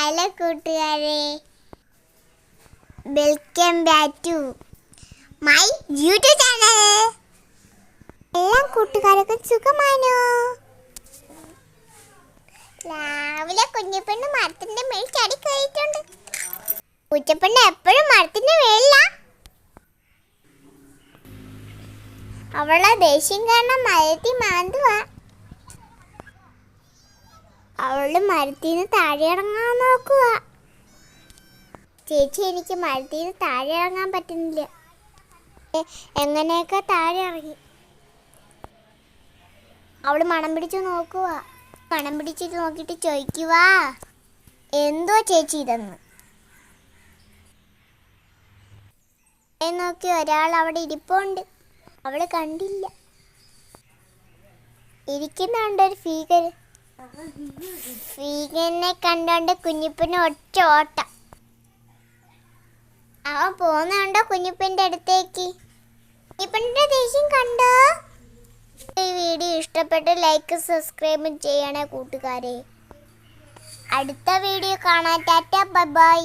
Hello കൂട്ടുകാരെ. Welcome back to my YouTube channel എല്ലാ കൂട്ടുകാർക്കും സുഖമാണോ? രാവിലെ കുഞ്ഞിപ്പെണ്ണ് മരത്തിന്റെ മേൽ ചടി കയറിയിട്ടുണ്ട്. പൂച്ചപ്പെണ്ണ് എപ്പോഴും മരത്തിന്റെ മേലില്ല അവളെ ദേഷ്യം കാരണം മരത്തിൽ മാന്തുവാ. അവൾ മരത്തിൽ നിന്ന് താഴെ ഇറങ്ങാൻ നോക്കുക ചേച്ചി എനിക്ക് മരത്തിൽ നിന്ന് താഴെ ഇറങ്ങാൻ പറ്റുന്നില്ല. എങ്ങനെയൊക്കെ താഴെ ഇറങ്ങി? അവൾ മണം പിടിച്ച് നോക്കുക മണം പിടിച്ചിട്ട് നോക്കിയിട്ട് ചോദിക്കുക എന്തോ ചേച്ചി ഇതെന്ന്? നോക്കി ഒരാൾ അവിടെ ഇരിപ്പുണ്ട്. അവൾ കണ്ടില്ല. ഇരിക്കുന്നുണ്ട് ഒരു ഫീഗർ ഫീഗനെ കണ്ടോണ്ട് കുഞ്ഞിപ്പിന് ഒറ്റ ഓട്ടം. അവൻ പോകുന്നുണ്ടോ കുഞ്ഞിപ്പിന്റെ അടുത്തേക്ക്? കുഞ്ഞിപ്പിന്റെ ദേഷ്യം കണ്ടോ? ഈ വീഡിയോ ഇഷ്ടപ്പെട്ട് ലൈക്ക് സബ്സ്ക്രൈബ് ചെയ്യണേ കൂട്ടുകാരെ. അടുത്ത വീഡിയോ കാണാൻ ടാറ്റ ബൈ ബൈ.